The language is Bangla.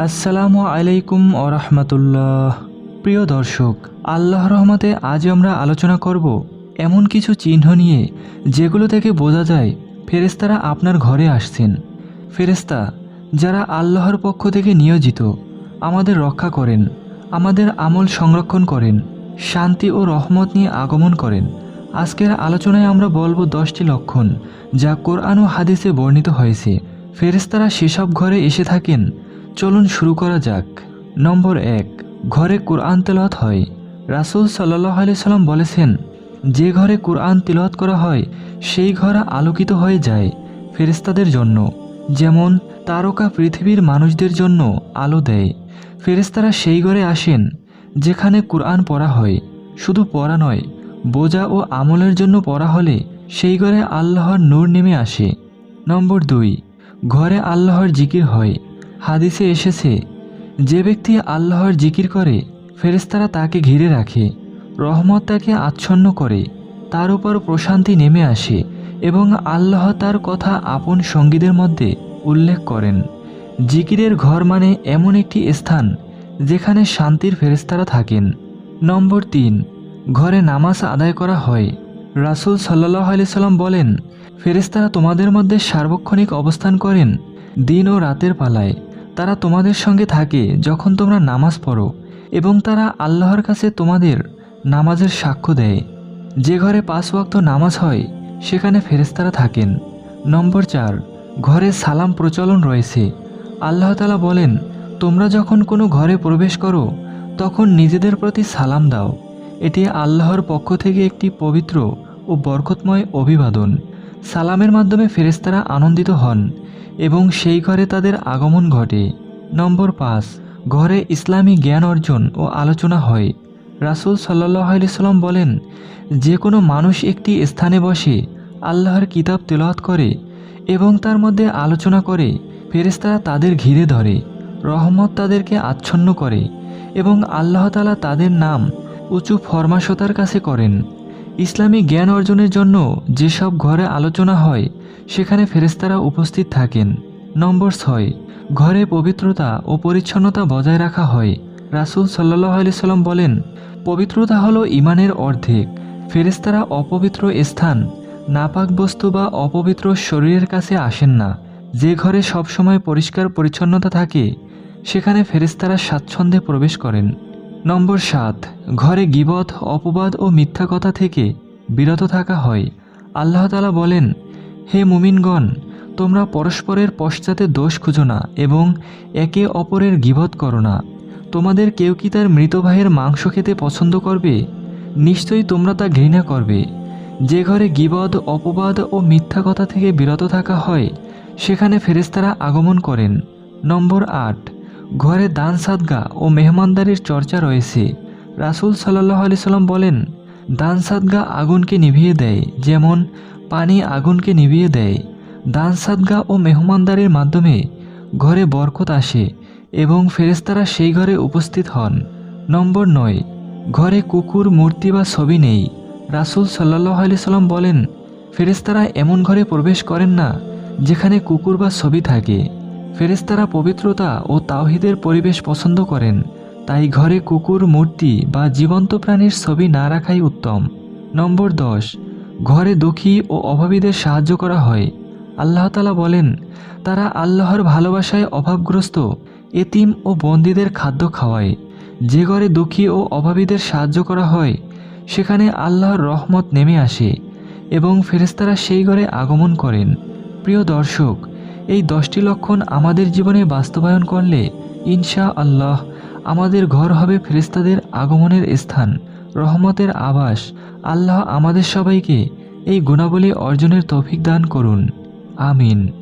আসসালামু আলাইকুম ও রহমতুল্লাহ। প্রিয় দর্শক আল্লাহ রহমতে আজ আমরা আলোচনা করব এমন কিছু চিহ্ন নিয়ে, যেগুলো থেকে বোঝা যায় ফেরেস্তারা আপনার ঘরে আসছেন। ফেরেস্তা যারা আল্লাহর পক্ষ থেকে নিয়োজিত, আমাদের রক্ষা করেন, আমাদের আমল সংরক্ষণ করেন, শান্তি ও রহমত নিয়ে আগমন করেন। আজকের আলোচনায় আমরা বলব দশটি লক্ষণ যা কোরআন ও হাদিসে বর্ণিত হয়েছে। ফেরেস্তারা সেসব ঘরে এসে থাকেন চলুন শুরু করা যাক। নম্বর এক, ঘরে কোরআন তেলাওয়াত হয়। রাসুল সাল্লাহ আলি সাল্লাম বলেছেন, যে ঘরে কোরআন তিলওয়াত করা হয়, সেই ঘর আলোকিত হয়ে যায় ফেরেস্তাদের জন্য। যেমন, তারকা পৃথিবীর মানুষদের জন্য আলো দেয়। ফেরেস্তারা সেই ঘরে আসেন, যেখানে কোরআন পড়া হয়। শুধু পড়া নয়, বোঝা ও আমলের জন্য পড়া হলে সেই ঘরে আল্লাহর নূর নেমে আসে। নম্বর দুই, ঘরে আল্লাহর জিকির হয়। হাদিসে এসেছে, যে ব্যক্তি আল্লাহর জিকির করে ফেরেস্তারা তাকে ঘিরে রাখে, রহমত তাকে আচ্ছন্ন করে, তার উপর প্রশান্তি নেমে আসে এবং আল্লাহ তার কথা আপন সঙ্গীদের মধ্যে উল্লেখ করেন। জিকিরের ঘর মানে এমন একটি স্থান, যেখানে শান্তির ফেরেস্তারা থাকেন। নম্বর তিন, ঘরে নামাজ আদায় করা হয়। রাসুল সাল্লাহ আলি সাল্লাম বলেন ফেরেস্তারা তোমাদের মধ্যে সার্বক্ষণিক অবস্থান করেন দিন ও রাতের পালায়। তারা তোমাদের সঙ্গে থাকে যখন তোমরা নামাজ পড়ো, এবং তারা আল্লাহর কাছে তোমাদের নামাজের সাক্ষ্য দেয়। যে ঘরে পাঁচ ওয়াক্ত নামাজ হয়, সেখানে ফেরেস্তারা থাকেন। নম্বর চার, ঘরে সালাম প্রচলন রয়েছে। আল্লাহ তালা বলেন, তোমরা যখন কোনো ঘরে প্রবেশ করো, তখন নিজেদের প্রতি সালাম দাও। এটি আল্লাহর পক্ষ থেকে একটি পবিত্র ও বরকতময় অভিবাদন। সালামের মাধ্যমে ফেরেস্তারা আনন্দিত হন। এবং সেই ঘরে তাদের আগমন ঘটে। নম্বর পাঁচ, ঘরে ইসলামী জ্ঞান অর্জন ও আলোচনা হয়। রাসুল সাল্লাহ সাল্লাম বলেন, যে কোনো মানুষ একটি স্থানে বসে আল্লাহর কিতাব তেলাওয়াত করে এবং তার মধ্যে আলোচনা করে ফেরেস্তারা তাদের ঘিরে ধরে, রহমত তাদেরকে আচ্ছন্ন করে এবং আল্লাহ তালা তাদের নাম উঁচু ফরমাসতার কাছে করেন। ইসলামী জ্ঞান অর্জনের জন্য যেসব ঘরে আলোচনা হয়, সেখানে ফেরেস্তারা উপস্থিত থাকেন। নম্বর ছয়, ঘরে পবিত্রতা ও পরিচ্ছন্নতা বজায় রাখা হয়। রাসুল সাল্লাহ আলি সাল্লাম বলেন, পবিত্রতা হলো ইমানের অর্ধেক। ফেরেস্তারা অপবিত্র স্থান, নাপাক বস্তু বা অপবিত্র শরীরের কাছে আসেন না। যে ঘরে সবসময় পরিষ্কার পরিচ্ছন্নতা থাকে, সেখানে ফেরেস্তারা স্বাচ্ছন্দ্যে প্রবেশ করেন। নম্বর সাত, ঘরে গিবত, অপবাদ ও মিথ্যা কথা থেকে বিরত থাকা হয়। আল্লাহ তালা বলেন, হে মুমিনগণ, তোমরা পরস্পরের পশ্চাতে দোষ খুঁজো না এবং একে অপরের গিবত করো না। তোমাদের কেউ কি তার মৃত ভাইয়ের মাংস খেতে পছন্দ করবে? নিশ্চয়ই তোমরা তা ঘৃণা করবে। যে ঘরে গিবদ অপবাদ ও মিথ্যা কথা থেকে বিরত থাকা হয়, সেখানে ফেরেস্তারা আগমন করেন। নম্বর আট ঘরে দান সাদগা ও মেহমানদারির চর্চা রয়েছে। রাসুল সাল্লাহ আলি সাল্লাম বলেন, দান সাদগা আগুনকে নিভিয়ে দেয়, যেমন পানি আগুনকে নিভিয়ে দেয়। দান সাদগা ও মেহমানদারির মাধ্যমে ঘরে বরকত আসে এবং ফেরেস্তারা সেই ঘরে উপস্থিত হন। নম্বর নয়, ঘরে কুকুর, মূর্তি বা ছবি নেই। রাসুল সাল্লাহ আলি সাল্লাম বলেন ফেরেস্তারা এমন ঘরে প্রবেশ করেন না, যেখানে কুকুর বা ছবি থাকে। ফেরেস্তারা পবিত্রতা ও তাওহিদের পরিবেশ পছন্দ করেন, তাই ঘরে কুকুর, মূর্তি বা জীবন্ত প্রাণীর ছবি না রাখাই উত্তম। নম্বর দশ, ঘরে দুঃখী ও অভাবীদের সাহায্য করা হয়। আল্লাহ তালা বলেন, তারা আল্লাহর ভালোবাসায় অভাবগ্রস্ত, এতিম ও বন্দীদের খাদ্য খাওয়ায়। যে ঘরে দুঃখী ও অভাবীদের সাহায্য করা হয়, সেখানে আল্লাহর রহমত নেমে আসে এবং ফেরেস্তারা সেই ঘরে আগমন করেন। প্রিয় দর্শক এই দশটি লক্ষণ আমাদের জীবনে বাস্তবায়ন করলে ইনশা আল্লাহ আমাদের ঘর হবে ফেরিস্তাদের আগমনের স্থান, রহমতের আবাস। আল্লাহ আমাদের সবাইকে এই গুণাবলী অর্জনের তৌফিক দান করুন। আমিন।